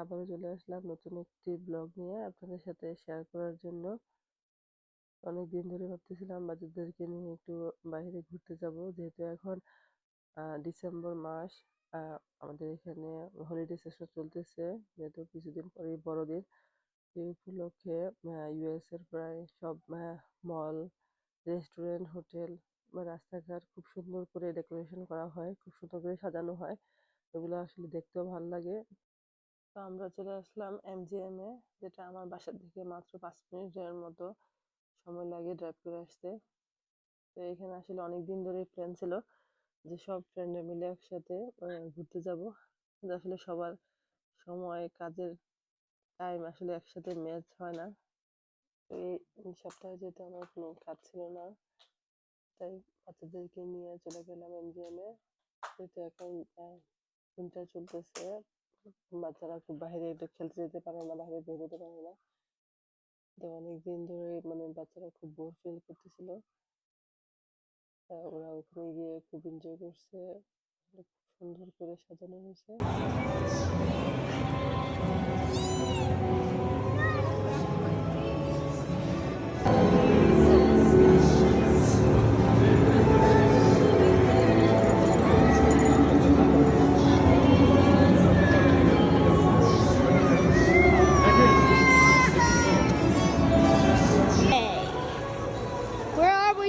আবারও চলে আসলাম নতুন একটি ব্লগ নিয়ে আপনাদের সাথে শেয়ার করার জন্য। অনেক দিন ধরে ভাবতেছিলাম বাচ্চাদেরকে নিয়ে একটু বাইরে ঘুরতে যাব। যেহেতু এখন ডিসেম্বর মাস আমাদের এখানে হলিডে সেশন চলতেছে। যেহেতু কিছুদিন পরেই বড়দিন এই উপলক্ষে ইউএস এর প্রায় সব মল রেস্টুরেন্ট হোটেল বা রাস্তাঘাট খুব সুন্দর করে ডেকোরেশন করা হয়, খুব সুন্দর করে সাজানো হয়। এগুলো আসলে দেখতেও ভালো লাগে। তো আমরা চলে আসলাম এমজিএম এ, যেটা আমার বাসা থেকে মাত্র পাঁচ মিনিটের মতো সময় লাগে ড্রাইভ করে আসতে। তো এখানে আসলে অনেক দিন ধরে প্ল্যান ছিল যে সব ফ্রেন্ডরা মিলে একসাথে ঘুরতে যাব। আসলে সবার সময়, কাজের টাইম আসলে একসাথে ম্যাচ হয় না। এই সপ্তাহে যেহেতু আমার কোনো কাজ ছিল না, তাই বাচ্চাদেরকে নিয়ে চলে গেলাম এমজিএম যেহেতু এখন উইন্টার চলতেছে। বাচ্চারা খুব বাইরে খেলতে যেতে পারে না, বাইরে বের হতে পারে না। তো অনেক দিন ধরে মানে বাচ্চারা খুব বোর ফিল করতেছিল। ওরা ওখানে গিয়ে খুব এনজয় করছে। সুন্দর করে সাজানো হয়েছে।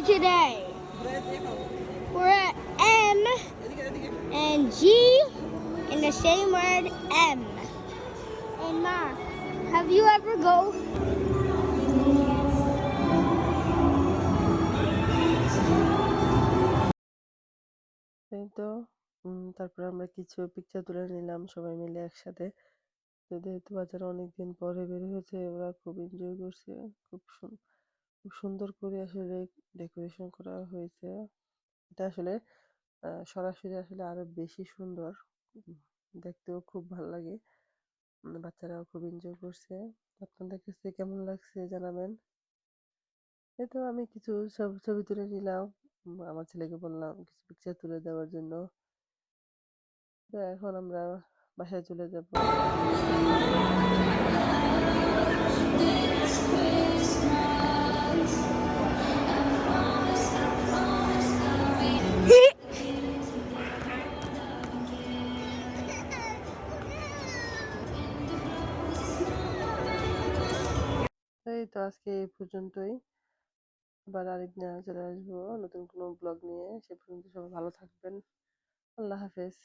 Today? We're at M and G in the same word M. And Ma, have you ever go? তো তারপর আমরা কিছু পিকচার তুলে নিলাম সবাই মিলে একসাথে যেহেতু বাচ্চারা অনেকদিন পরে বের হয়েছে ওরা খুব এনজয় করছে খুব সুন- খুব সুন্দর করে আসলে ডেকোরেশন করা হয়েছে। এটা আসলে সরাসরি আসলে আরও বেশি সুন্দর। দেখতেও খুব ভালো লাগে। বাচ্চারাও খুব এনজয় করছে। আপনাদের কাছে কেমন লাগছে জানাবেন? এই তো আমি কিছু ছবি ছবি তুলে নিলাম। আমার ছেলেকে বললাম কিছু পিকচার তুলে দেওয়ার জন্য। তো এখন আমরা বাসায় চলে যাব। এই তো আজকে এই পর্যন্তই। আবার আরেকদিন চলে আসব নতুন কোনো ব্লগ নিয়ে। সে পর্যন্ত সবাই ভালো থাকবেন। আল্লাহ হাফেজ।